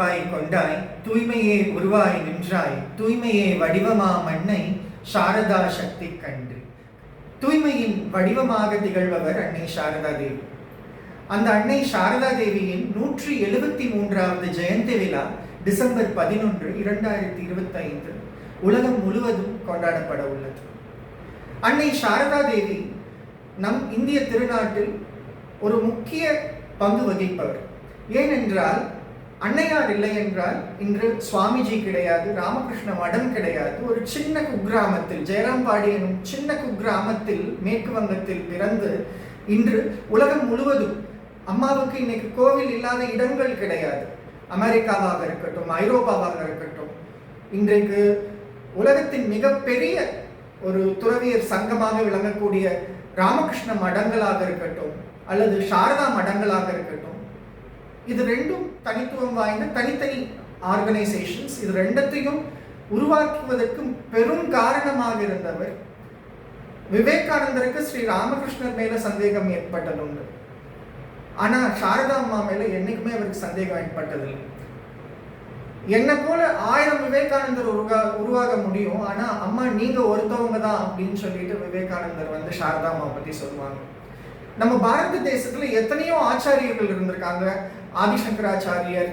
உருவாய் கொண்டாய் தூய்மையே உருவாய் நின்றாய் தூய்மையே வடிவமா மண்ணை சாரதா சக்தி கண்டு. தூய்மையின் வடிவமாக திகழ்பவர் அன்னை சாரதா தேவி. அந்த அன்னை சாரதா தேவியின் நூற்றி எழுபத்தி மூன்றாவது ஜெயந்தி விழா டிசம்பர் பதினொன்று இரண்டாயிரத்தி இருபத்தி ஐந்து உலகம் முழுவதும் கொண்டாடப்பட உள்ளது. அன்னை சாரதா தேவி நம் இந்திய திருநாட்டில் ஒரு முக்கிய பங்கு வகிப்பவர். ஏனென்றால் அன்னையார் இல்லை என்றால் இன்று சுவாமிஜி கிடையாது ராமகிருஷ்ண மடம் கிடையாது. ஒரு சின்ன குக்கிராமத்தில் ஜெயராம்பாடி எனும் சின்ன குக்கிராமத்தில் மேற்கு வங்கத்தில் பிறந்து இன்று உலகம் முழுவதும் அம்மாவுக்கு இன்னைக்கு கோவில் இல்லாத இடங்கள் கிடையாது. அமெரிக்காவாக இருக்கட்டும் ஐரோப்பாவாக இருக்கட்டும் இன்றைக்கு உலகத்தின் மிகப்பெரிய ஒரு துறவியர் சங்கமாக விளங்கக்கூடிய ராமகிருஷ்ண மடங்களாக இருக்கட்டும் அல்லது சாரதா மடங்களாக இருக்கட்டும் இது ரெண்டும் தனித்துவம் வாய்ந்த தனித்தனி ஆர்கனைசேஷன்ஸ் இது ரெண்டத்தையும் உருவாக்குவதற்கு பெரும் காரணமாக இருந்தவர் விவேகானந்தருக்கு ஸ்ரீ ராமகிருஷ்ணர் மேல சந்தேகம் ஏற்பட்டது உண்டு ஆனா சாரதா அம்மா மேல என்னைக்குமே அவருக்கு சந்தேகம் ஏற்பட்டதில்லை. என்னை போல ஆயிரம் விவேகானந்தர் உருவா உருவாக முடியும். ஆனா அம்மா நீங்க ஒருத்தவங்க தான் அப்படின்னு சொல்லிட்டு விவேகானந்தர் வந்து சாரதா அம்மா பத்தி சொல்லுவாங்க. நம்ம பாரத தேசத்துல எத்தனையோ ஆச்சாரியர்கள் இருந்திருக்காங்க? ஆதிசங்கராச்சாரியர்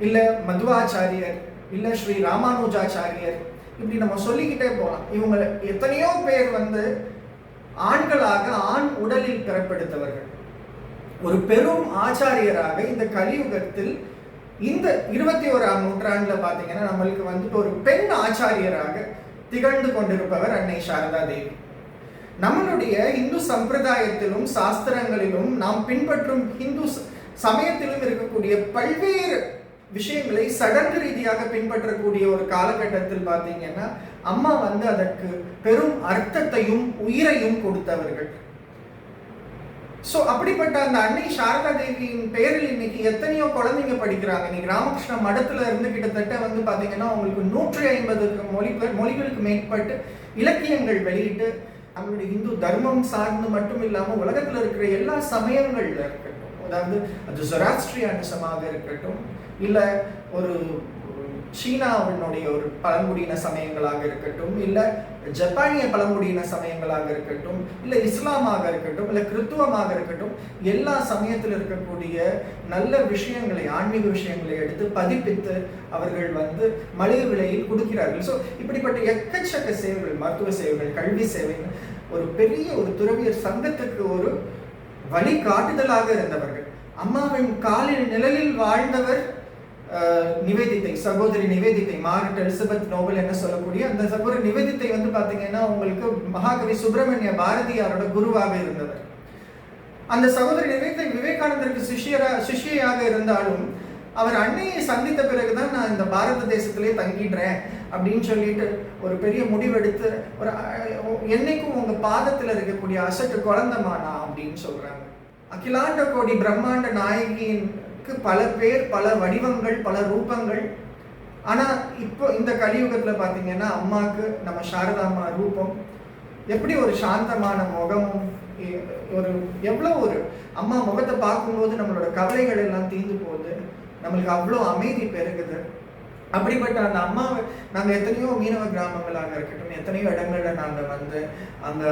இல்ல மதுவாச்சாரியர் இல்ல ஸ்ரீ ராமானுஜாச்சாரியர். இப்படி நம்ம சொல்லிக்கிட்டே போகலாம் இவங்க எத்தனையோ பேர் வந்து ஆண்களாக ஆண் உடலில் பிறப்பெடுத்தவர்கள். ஒரு பெரும் ஆச்சாரியராக இந்த கலியுகத்தில் இந்த இருபத்தி ஓராம் நூற்றாண்டுல பாத்தீங்கன்னா நம்மளுக்கு வந்துட்டு ஒரு பெண் ஆச்சாரியராக திகழ்ந்து கொண்டிருப்பவர் அன்னை சாரதா தேவி. நம்மளுடைய இந்து சம்பிரதாயத்திலும் சாஸ்திரங்களிலும் நாம் பின்பற்றும் இந்து சமயத்திலும் இருக்கக்கூடிய பல்வேறு விஷயங்களை சடங்கு ரீதியாக பின்பற்றக்கூடிய ஒரு காலகட்டத்தில் பார்த்தீங்கன்னா அம்மா வந்து அதற்கு பெரும் அர்த்தத்தையும் உயிரையும் கொடுத்தவர்கள். ஸோ அப்படிப்பட்ட அந்த அன்னை சாரதா தேவியின் பெயரில் இன்னைக்கு எத்தனையோ குழந்தைங்க படிக்கிறாங்க. இன்னைக்கு ராமகிருஷ்ண மடத்துல இருந்து கிட்டத்தட்ட வந்து பாத்தீங்கன்னா உங்களுக்கு நூற்றி ஐம்பது மொழி மொழிகளுக்கு மேற்பட்டு இலக்கியங்கள் வெளியிட்டு நம்மளுடைய இந்து தர்மம் சார்ந்து மட்டும் இல்லாமல் உலகத்தில் இருக்கிற எல்லா சமயங்களில் இருக்கட்டும். அதாவது அது ஜொராஸ்ட்ரியானிசமாக இருக்கட்டும். இல்லை ஒரு சீனாவினுடைய ஒரு பழங்குடியின சமயங்களாக இருக்கட்டும் இல்லை ஜப்பானிய பழங்குடியின சமயங்களாக இருக்கட்டும் இல்லை இஸ்லாமாக இருக்கட்டும் இல்லை கிறித்துவமாக இருக்கட்டும் எல்லா சமயத்தில் இருக்கக்கூடிய நல்ல விஷயங்களை ஆன்மீக விஷயங்களை எடுத்து பதிப்பித்து அவர்கள் வந்து மலிவு விலையில் கொடுக்கிறார்கள். ஸோ இப்படிப்பட்ட எக்கச்சக்க சேவைகள் மருத்துவ சேவைகள் கல்வி சேவைகள் ஒரு பெரிய ஒரு துறவியர் சங்கத்துக்கு ஒரு வழிகாட்டுதலாக இருந்தவர்கள். அம்மாவின் காலில் நிழலில் வாழ்ந்தவர் நிவேதித்தை சகோதரி நிவேதித்தை மார்ட் எலிசபெத் நோபல் என்ன சொல்லக்கூடிய அந்த சகோதரி நிவேதித்தை வந்து பாத்தீங்கன்னா உங்களுக்கு மகாகவி சுப்பிரமணிய பாரதியாரோட குருவாக இருந்தவர். அந்த சகோதரி நிவேதித்தை விவேகானந்தருக்கு சிஷ்யரா சிஷ்யையாக இருந்தாலும் அவர் அன்னையை சந்தித்த பிறகுதான் நான் இந்த பாரத தேசத்திலே தங்கிடுறேன் அப்படின்னு சொல்லிட்டு ஒரு பெரிய முடிவெடுத்து ஒரு என்னைக்கும் உங்க பாதத்துல இருக்கக்கூடிய அசட்டு குழந்தமானா அப்படின்னு சொல்றாங்க. அகிலாண்ட கோடி பிரம்மாண்ட நாயகியின் நாயகிக்கு பல பேர் பல வடிவங்கள் பல ரூபங்கள். ஆனால் இப்போ இந்த கலியுகத்தில் பார்த்தீங்கன்னா அம்மாவுக்கு நம்ம சாரதாம்மா ரூபம். எப்படி ஒரு சாந்தமான முகமும் ஒரு எவ்வளோ ஒரு அம்மா முகத்தை பார்க்கும்போது நம்மளோட கவலைகள் எல்லாம் தீர்ந்து போகுது. நம்மளுக்கு அவ்வளோ அமைதி பெருகுது. அப்படிப்பட்ட அந்த அம்மாவை நாங்கள் எத்தனையோ மீனவ கிராமங்களாக இருக்கட்டும் எத்தனையோ இடங்கள்ல நாங்கள் வந்து அந்த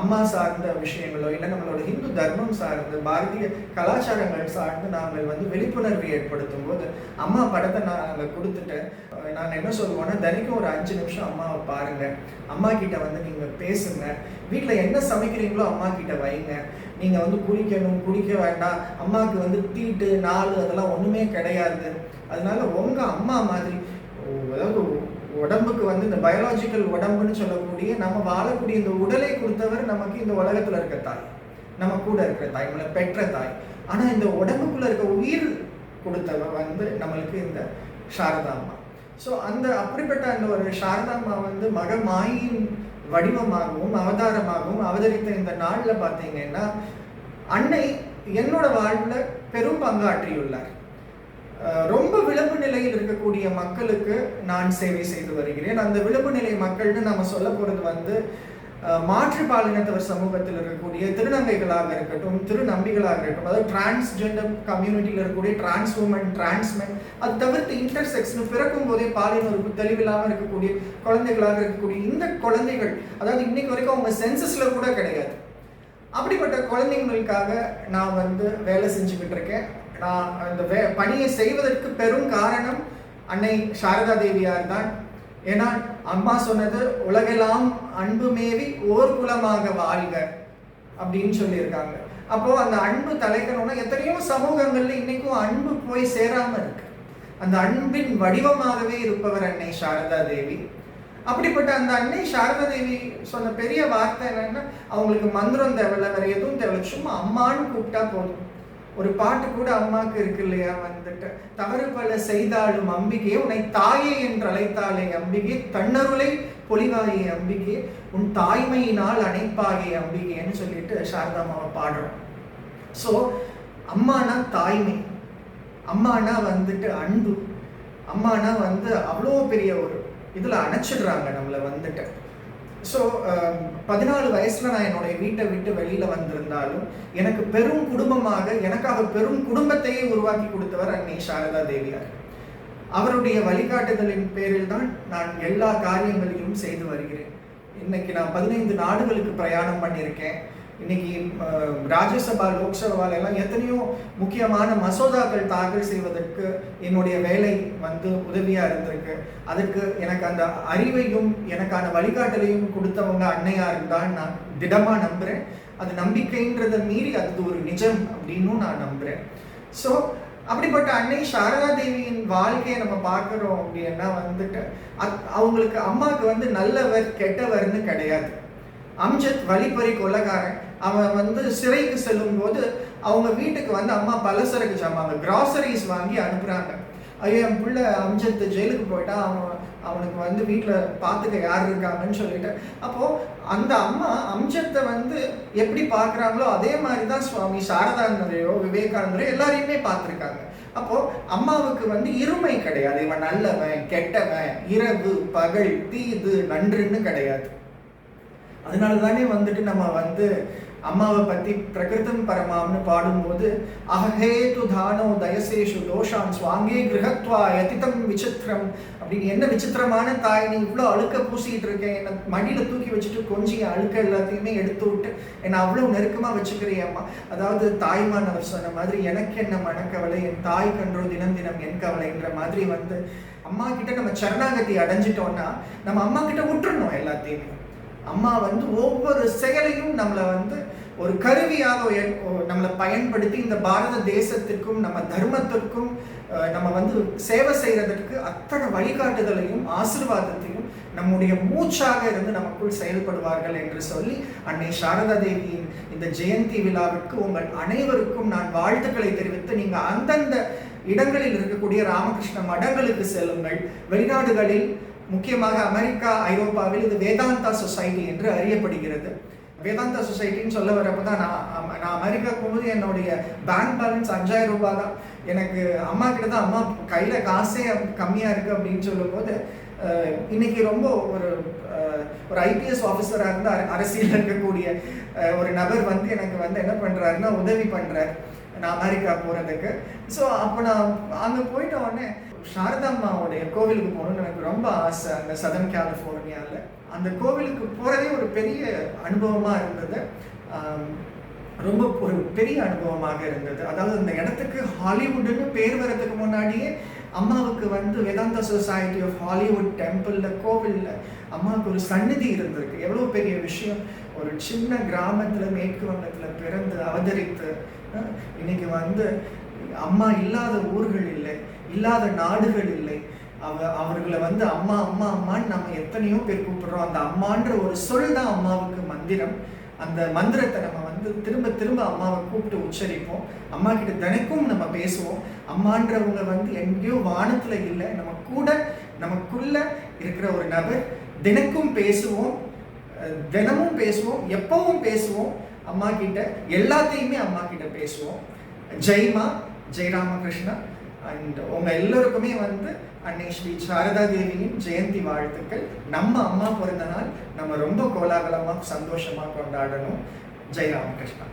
அம்மா சார்ந்த விஷயங்களோ இல்லை நம்மளோட ஹிந்து தர்மம் சார்ந்து பாரதிய கலாச்சாரங்கள் சார்ந்து நாங்கள் வந்து விழிப்புணர்வு ஏற்படுத்தும் போது அம்மா படத்தை நாங்கள் கொடுத்துட்டு அஹ், நாங்கள் என்ன சொல்லுவோம்னா தினைக்கும் ஒரு அஞ்சு நிமிஷம் அம்மாவை பாருங்க. அம்மா கிட்ட வந்து நீங்க பேசுங்க. வீட்டில் என்ன சமைக்கிறீங்களோ அம்மா கிட்ட வைங்க. நீங்க வந்து குளிக்கணும் குடிக்க வேண்டாம். அம்மாவுக்கு வந்து தீட்டு நாலு அதெல்லாம் ஒண்ணுமே கிடையாது. அதனால உங்க அம்மா மாதிரி அதாவது உடம்புக்கு வந்து இந்த பயாலஜிக்கல் உடம்புன்னு சொல்லக்கூடிய நம்ம வாழக்கூடிய இந்த உடலை கொடுத்தவர் நமக்கு இந்த உலகத்துல இருக்க தாய். நம்ம கூட இருக்கிற தாய் நம்மளை பெற்ற தாய். ஆனா இந்த உடம்புக்குள்ள இருக்க உயிர் கொடுத்தவர் வந்து நம்மளுக்கு இந்த சாரதா அம்மா. ஸோ அந்த அப்படிப்பட்ட அந்த ஒரு சாரதா அம்மா வந்து மகமாயின் வடிவமாகவும் அவதாரமாகவும் அவதரித்த இந்த நாளில் பார்த்தீங்கன்னா அன்னை என்னோட வாழ்வில் பெரும் பங்காற்றியுள்ளார். ரொம்ப விளம்பு நிலையில் இருக்கக்கூடிய மக்களுக்கு நான் சேவை செய்து வருகிறேன். அந்த விளம்பு நிலை மக்கள்னு நம்ம சொல்ல போகிறது வந்து மாற்று பாலினத்தவர் சமூகத்தில் இருக்கக்கூடிய திருநங்கைகளாக இருக்கட்டும் திருநம்பிகளாக இருக்கட்டும் அதாவது டிரான்ஸ்ஜெண்டர் கம்யூனிட்டியில் இருக்கக்கூடிய டிரான்ஸ் உமன் டிரான்ஸ்மென் அது தவிர்த்து இன்டர்செக்ஸ்னு பிறக்கும் போதே பாலின உறுப்பு தெளிவில்லாமல் இருக்கக்கூடிய குழந்தைகளாக இருக்கக்கூடிய இந்த குழந்தைகள் அதாவது இன்னைக்கு வரைக்கும் அவங்க சென்சஸில் கூட கிடையாது. அப்படிப்பட்ட குழந்தைங்களுக்காக நான் வந்து வேலை செஞ்சுக்கிட்டு இருக்கேன் நான் அந்த வே பணியை செய்வதற்கு பெரும் காரணம் அன்னை சாரதா தேவியார் தான். ஏன்னா அம்மா சொன்னது உலகெல்லாம் அன்பு மேவி ஓர் குலமாக வாழ்க அப்படின்னு சொல்லியிருக்காங்க. அப்போ அந்த அன்பு தலைக்கணும்னா எத்தனையோ சமூகங்கள்ல இன்னைக்கும் அன்பு போய் சேராம இருக்கு. அந்த அன்பின் வடிவமாகவே இருப்பவர் அன்னை சாரதா தேவி. அப்படிப்பட்ட அந்த அன்னை சாரதா தேவி சொன்ன பெரிய வார்த்தை என்னன்னா அவங்களுக்கு மந்திரம் தேவையில்ல வேற எதுவும் தேவையில்ல. சும்மா அம்மான்னு கூப்பிட்டா போதும். ஒரு பாட்டு கூட அம்மாவுக்கு இருக்கு இல்லையா வந்துட்டு தவறு பல செய்தாலும் அம்பிகையே உன்னை தாயே என்று அழைத்தாளே அம்பிகை தன்னருளை பொலிவாயே அம்பிகை உன் தாய்மையினால் அணைப்பாகே அம்பிகைன்னு சொல்லிட்டு சாரதாமாவை பாடுறோம். ஸோ அம்மானா தாய்மை அம்மானா வந்துட்டு அன்பு அம்மானா வந்து அவ்வளோ பெரிய ஒரு இதில் அணைச்சிடுறாங்க நம்மளை வந்துட்டு. ஸோ um, பதினாலு வயசில் நான் என்னுடைய வீட்டை விட்டு வெளியில் வந்திருந்தாலும் எனக்கு பெரும் குடும்பமாக எனக்காக பெரும் குடும்பத்தையே உருவாக்கி கொடுத்தவர் அன்னை சாரதா தேவியார். அவருடைய வழிகாட்டுதலின் பேரில் தான் நான் எல்லா காரியங்களையும் செய்து வருகிறேன். இன்னைக்கு நான் பதினைந்து நாடுகளுக்கு பிரயாணம் பண்ணியிருக்கேன். இன்னைக்கு ராஜ்யசபா லோக்சபால எல்லாம் எத்தனையோ முக்கியமான மசோதாக்கள் தாக்கல் செய்வதற்கு என்னுடைய வேலை வந்து உதவியா இருந்திருக்கு. அதற்கு எனக்கு அந்த அறிவையும் எனக்கான வழிகாட்டலையும் கொடுத்தவங்க அன்னையார் இருந்தால் நான் திடமா நம்புறேன். அது நம்பிக்கைன்றதை மீறி அது ஒரு நிஜம் அப்படின்னும் நான் நம்புறேன். ஸோ அப்படிப்பட்ட அன்னை சாரதா தேவியின் வாழ்க்கையை நம்ம பார்க்குறோம் அப்படின்னா வந்துட்டு அத்- அவங்களுக்கு அம்மாவுக்கு வந்து நல்லவர் கெட்டவர்னு கிடையாது. அம்ஜத் வழிப்பறி கொள்ளக்காரன் அவன் வந்து சிறைக்கு செல்லும் போது அவங்க வீட்டுக்கு வந்து அம்மா பலசரக்கு ஜாமாங்க கிராசரிஸ் வாங்கி அனுப்புகிறாங்க ஐயோ என் பிள்ளை அம்ஜத்து ஜெயிலுக்கு போயிட்டா அவன் அவனுக்கு வந்து வீட்டில் பார்த்துக்க யார் இருக்காங்கன்னு சொல்லிட்டு. அப்போது அந்த அம்மா அம்ஜத்தை வந்து எப்படி பார்க்குறாங்களோ அதே மாதிரி தான் சுவாமி சாரதானந்தரையோ விவேகானந்தரையோ எல்லாரையுமே பார்த்துருக்காங்க. அப்போது அம்மாவுக்கு வந்து இருமை கிடையாது. இவன் நல்லவன் கெட்டவன் இரவு பகல் தீது நன்றுன்னு கிடையாது. அதனால தானே வந்துட்டு நம்ம வந்து அம்மாவை பற்றி பிரகிருதம் பரமாம்னு பாடும்போது அஹேது தானோ தயசேஷு தோஷான் சுவாங்கே கிரகத்வா யதிதம் விசித்திரம். அப்படின்னு என்ன விசித்திரமான தாய் நீ இவ்வளோ அழுக்க பூசிக்கிட்டு இருக்கேன் என்னை மடியில தூக்கி வச்சுட்டு கொஞ்சம் அழுக்க எல்லாத்தையுமே எடுத்து விட்டு என்னை அவ்வளோ நெருக்கமாக வச்சுக்கிறியம்மா அதாவது தாய்மானவர் சொன்ன மாதிரி எனக்கு என்ன மனக்கவலை? என் தாய் கன்றோ தினம் தினம் என் கவலைன்ற மாதிரி வந்து அம்மா கிட்ட நம்ம சரணாகதி அடைஞ்சிட்டோம்னா நம்ம அம்மா கிட்ட விட்டுறணும் எல்லாத்தையுமே. அம்மா வந்து ஒவ்வொரு செயலையும் நம்மளை வந்து ஒரு கருவியாக நம்மளை பயன்படுத்தி இந்த பாரத தேசத்திற்கும் நம்ம தர்மத்திற்கும் நம்ம வந்து சேவை செய்கிறதுக்கு அத்தனை வழிகாட்டுதலையும் ஆசிர்வாதத்தையும் நம்முடைய மூச்சாக இருந்து நமக்குள் செயல்படுவார்கள் என்று சொல்லி அன்னை சாரதா தேவியின் இந்த ஜெயந்தி விழாவிற்கு உங்கள் அனைவருக்கும் நான் வாழ்த்துக்களை தெரிவித்து நீங்கள் அந்தந்த இடங்களில் இருக்கக்கூடிய ராமகிருஷ்ண மடங்களுக்கு செல்லுங்கள். வெளிநாடுகளில் முக்கியமாக அமெரிக்கா ஐரோப்பாவில் இது வேதாந்தா சொசைட்டி என்று அறியப்படுகிறது. வேதாந்தா சொசைட்டின்னு சொல்ல வரப்போ தான் நான் அம- நான் அமெரிக்கா போகும்போது என்னுடைய பேங்க் பேலன்ஸ் அஞ்சாயிரம் ரூபாய் தான் எனக்கு அம்மா கிட்ட தான் அம்மா கையில் காசே கம்மியாக இருக்குது அப்படின்னு சொல்லும்போது இன்னைக்கு ரொம்ப ஒரு ஒரு ஐபிஎஸ் ஆஃபீஸராக இருந்து அரசியல் இருக்கக்கூடிய ஒரு நபர் வந்து எனக்கு வந்து என்ன பண்ணுறாருன்னா உதவி பண்ணுறாரு நான் அமெரிக்கா போகிறதுக்கு ஸோ அப்போ நான் அங்கே போயிட்ட உடனே சாரதாம்மாவுடைய கோவிலுக்கு போகணும்னு எனக்கு ரொம்ப ஆசை அந்த சதன் கலிஃபோர்னியாவில் அந்த கோவிலுக்கு போகிறதே ஒரு பெரிய அனுபவமாக இருந்தது. ரொம்ப ஒரு பெரிய அனுபவமாக இருந்தது. அதாவது அந்த இடத்துக்கு ஹாலிவுட்னு பேர் வர்றதுக்கு முன்னாடியே அம்மாவுக்கு வந்து வேதாந்தா சொசைட்டி ஆஃப் ஹாலிவுட் டெம்பிளில் கோவிலில் அம்மாவுக்கு ஒரு சந்நிதி இருந்திருக்கு. எவ்வளோ பெரிய விஷயம். ஒரு சின்ன கிராமத்தில் மேற்கு வங்கத்தில் பிறந்து அவதரித்து இன்னைக்கு வந்து அம்மா இல்லாத ஊர்கள் இல்லை இல்லாத நாடுகள் இல்லை. அவ அவர்களை வந்து அம்மா அம்மா அம்மான்னு நம்ம எத்தனையோ பேர் கூப்பிடுறோம். அந்த அம்மான்ற ஒரு சொல் தான் அம்மாவுக்கு மந்திரம். அந்த மந்திரத்தை நம்ம வந்து திரும்ப திரும்ப அம்மாவை கூப்பிட்டு உச்சரிப்போம். அம்மா கிட்ட தினைக்கும் நம்ம பேசுவோம். அம்மான்றவங்க வந்து எங்கேயோ வானத்தில் இல்லை நம்ம கூட நமக்குள்ள இருக்கிற ஒரு நபர். தினக்கும் பேசுவோம். தினமும் பேசுவோம். எப்பவும் பேசுவோம். அம்மா கிட்ட எல்லாத்தையுமே அம்மா கிட்ட பேசுவோம். ஜெய்மா ஜெய் ராமகிருஷ்ணா அண்ட் உங்க எல்லோருக்குமே வந்து அன்னை ஸ்ரீ சாரதா தேவியின் ஜெயந்தி வாழ்த்துக்கள். நம்ம அம்மா பிறந்த நாள் நம்ம ரொம்ப கோலாகலமாக சந்தோஷமாக கொண்டாடணும். ஜெய் ராமகிருஷ்ணா.